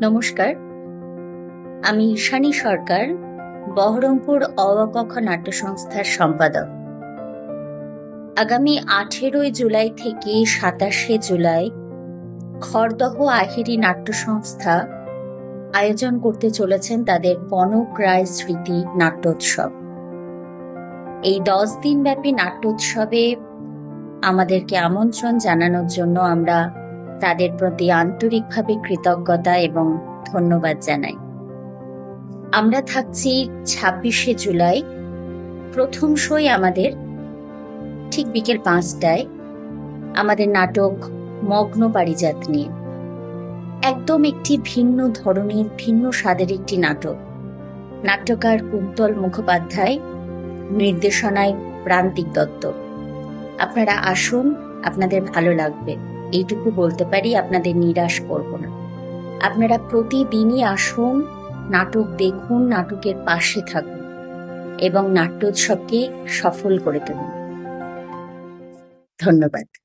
নমস্কার। আমি ঈশানী সরকার, বহরমপুর অবকখ নাট্য সংস্থার সম্পাদক। আগামী আঠেরোই জুলাই থেকে সাতাশে জুলাই খড়দহ আহিরি নাট্য সংস্থা আয়োজন করতে চলেছেন তাদের কনক রায় স্মৃতি নাট্যোৎসব। এই দশ দিন ব্যাপী নাট্যোৎসবে আমাদেরকে আমন্ত্রণ জানানোর জন্য আমরা তাদের প্রতি আন্তরিকভাবে কৃতজ্ঞতা এবং ধন্যবাদ জানাই। আমরা থাকছি ছাব্বিশে জুলাই, প্রথম শোই আমাদের ঠিক বিকেল পাঁচটায় আমাদের নাটক মগ্ন পারিজাত নিয়ে। একদম একটি ভিন্ন ধরনের, ভিন্ন স্বাদের একটি নাটক। নাট্যকার কুন্তল মুখোপাধ্যায়, নির্দেশনায় প্রান্তিক দত্ত। আপনারা আসুন, আপনাদের ভালো লাগবে। এইটুকু বলতে পারি, আপনাদের নিরাশ করব না। আপনারা প্রতিদিনই আসুন, নাটক দেখুন, নাটকের পাশে থাকুন এবং নাট্যোৎসবকে সফল করে তুলুন। ধন্যবাদ।